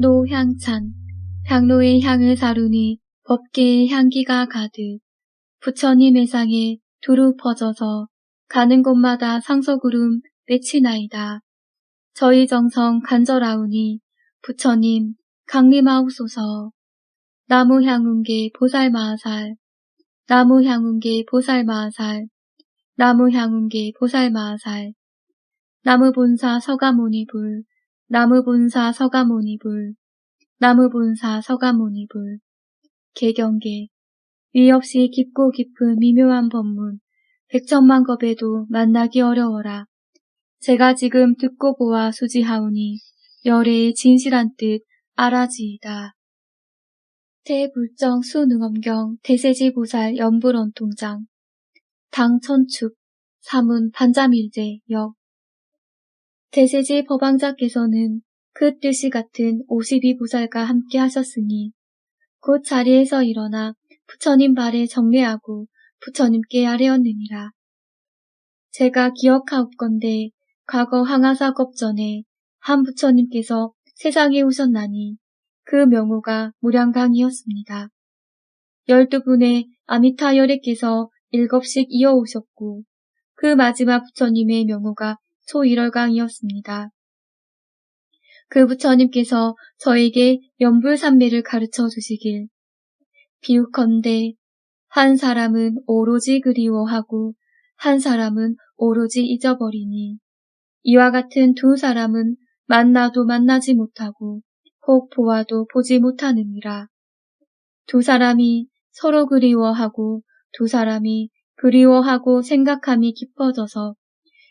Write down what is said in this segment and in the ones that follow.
노향찬 향로의 향을 사르니 법계의 향기가 가득. 부처님 의상에 두루 퍼져서 가는 곳마다 상소구름 외치나이다. 저희 정성 간절하오니 부처님 강림하옵소서. 나무향운계 보살마하살 나무향운계 보살마하살 나무향운계 보살마하살. 나무본사 서가모니불 나무본사 서가모니불 나무본사 서가모니불 개경계 위 없이 깊고 깊은 미묘한 법문 백천만 겁에도 만나기 어려워라. 제가 지금 듣고 보아 수지하오니 열애의 진실한 뜻 알아지이다. 대불정 수능엄경 대세지 보살 연불원 통장 당천축 사문 반자밀제 역 대세지 법왕자께서는 그 뜻이 같은 52보살과 함께 하셨으니 곧 자리에서 일어나 부처님 발에 정례하고 부처님께 아뢰었느니라. 제가 기억하옵건대 과거 항아사겁 전에 한 부처님께서 세상에 오셨나니 그 명호가 무량강이었습니다. 열두 분의 아미타 열애께서 일곱씩 이어오셨고 그 마지막 부처님의 명호가 초일월강이었습니다. 그 부처님께서 저에게 연불산매를 가르쳐 주시길 비웃건대 한 사람은 오로지 그리워하고 한 사람은 오로지 잊어버리니 이와 같은 두 사람은 만나도 만나지 못하고 혹 보아도 보지 못하느니라. 두 사람이 서로 그리워하고 두 사람이 그리워하고 생각함이 깊어져서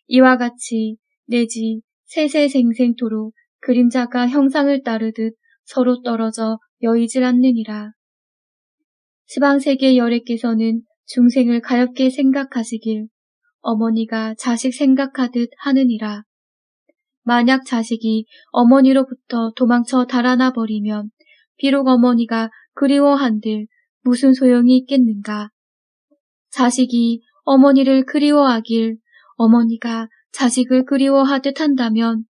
이와 같이 내지 세세생생토록 그림자가 형상을 따르듯 서로 떨어져 여의질 않느니라. 지방세계 열애께서는 중생을 가엽게 생각하시길 어머니가 자식 생각하듯 하느니라. 만약 자식이 어머니로부터 도망쳐 달아나 버리면 비록 어머니가 그리워한들 무슨 소용이 있겠는가. 자식이 어머니를 그리워하길 어머니가 자식을 그리워하듯 한다면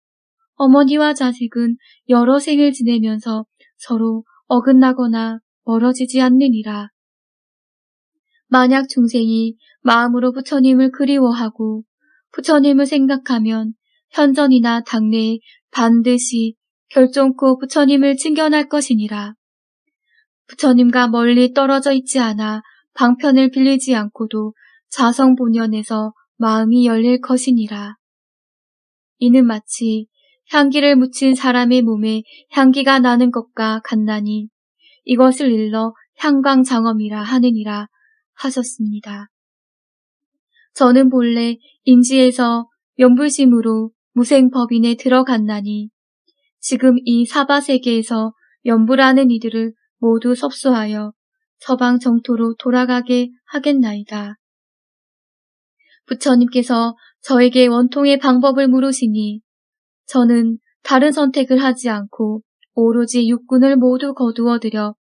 어머니와 자식은 여러 생을 지내면서 서로 어긋나거나 멀어지지 않느니라. 만약 중생이 마음으로 부처님을 그리워하고 부처님을 생각하면 현전이나 당내에 반드시 결정코 부처님을 칭견할 것이니라. 부처님과 멀리 떨어져 있지 않아 방편을 빌리지 않고도 자성 본연에서 마음이 열릴 것이니라. 이는 마치 향기를 묻힌 사람의 몸에 향기가 나는 것과 같나니 이것을 일러 향광장엄이라 하느니라 하셨습니다. 저는 본래 인지에서 연불심으로 무생법인에 들어갔나니 지금 이 사바 세계에서 연불하는 이들을 모두 섭수하여 서방 정토로 돌아가게 하겠나이다. 부처님께서 저에게 원통의 방법을 물으시니 저는 다른 선택을 하지 않고 오로지 육군을 모두 거두어들여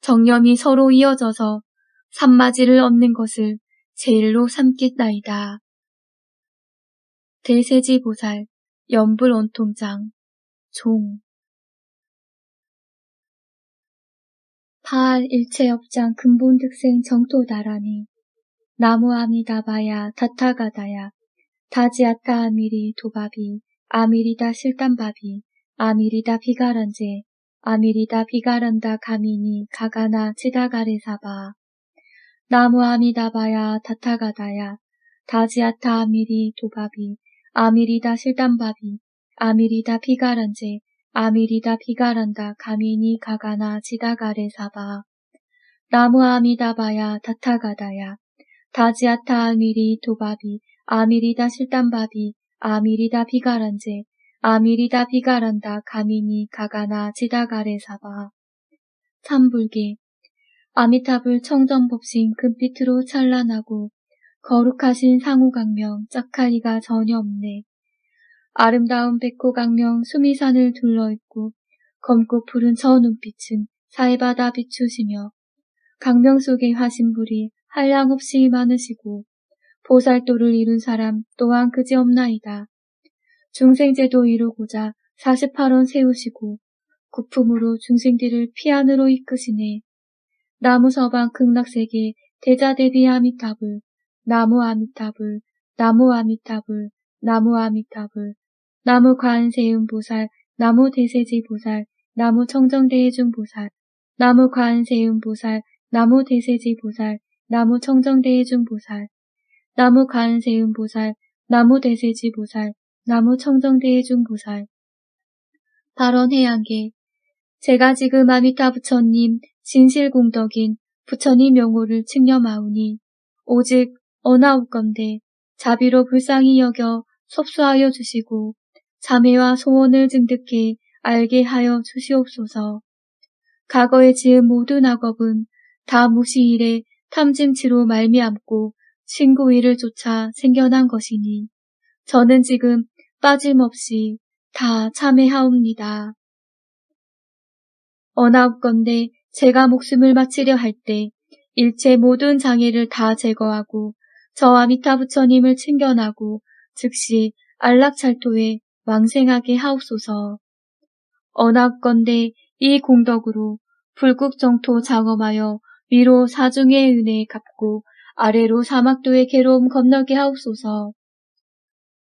정념이 서로 이어져서 산마지를 얻는 것을 제일로 삼겠나이다. 대세지 보살 연불 원통장 종 파알 일체업장 근본득생 정토다라니 나무아미다바야 다타가다야. 다지아타 아미리 도바비 아미리다 실담바비 아미리다 비가란제 아미리다 비가란다 가미니 가가나 치다가레사바. 나무아미다바야 다타가다야. 다지아타 아미리 도바비 아미리다 실담바비 아미리다 비가란제 아미리다 비가란다 가미니 가가나 지다가레사바. 나무아미다바야 다타가다야 다지아타 아미리 도바비 아미리다 실담바비 아미리다 비가란제 아미리다 비가란다 가미니 가가나 지다가레사바 참불계 아미타불 청정법신 금빛으로 찬란하고 거룩하신 상우강명 짝하리가 전혀 없네. 아름다운 백호강명 수미산을 둘러있고 검고 푸른 저 눈빛은 사해바다 비추시며 강명 속의 화신불이 한량없이 많으시고 보살도를 이룬 사람 또한 그지없나이다. 중생제도 이루고자 48원 세우시고 국품으로 중생들을 피안으로 이끄시네. 나무 서방 극락세계 대자대비 아미타불 나무 아미타불 나무 아미타불 나무 아미타불 나무 관세음보살 나무 대세지보살 나무 청정대해중보살 나무 관세음보살 나무 대세지보살 나무 청정대해중보살 나무 관세음 보살 나무 대세지 보살 나무 청정대해중보살 발언해양계 제가 지금 아미타 부처님 진실공덕인 부처님 명호를 측념하오니 오직 언하옵건대 자비로 불쌍히 여겨 속수하여 주시고 자매와 소원을 증득해 알게 하여 주시옵소서. 과거에 지은 모든 악업은 다 무시일에 탐짐치로 말미암고 친구 일을 쫓아 생겨난 것이니 저는 지금 빠짐없이 다 참회하옵니다. 언하옵건대 제가 목숨을 바치려 할 때 일체 모든 장애를 다 제거하고 저 아미타 부처님을 챙겨나고 즉시 안락찰토에 왕생하게 하옵소서. 언하건대 이 공덕으로 불국정토 장엄하여 위로 사중의 은혜 갚고 아래로 사막도의 괴로움 건너게 하옵소서.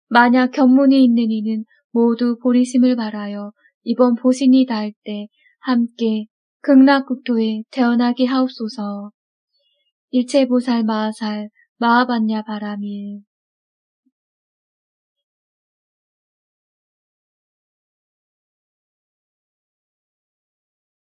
만약 견문이 있는 이는 모두 보리심을 바라여 이번 보신이 닿을 때 함께 극락국토에 태어나게 하옵소서. 일체보살 마하살 마하반야 바라밀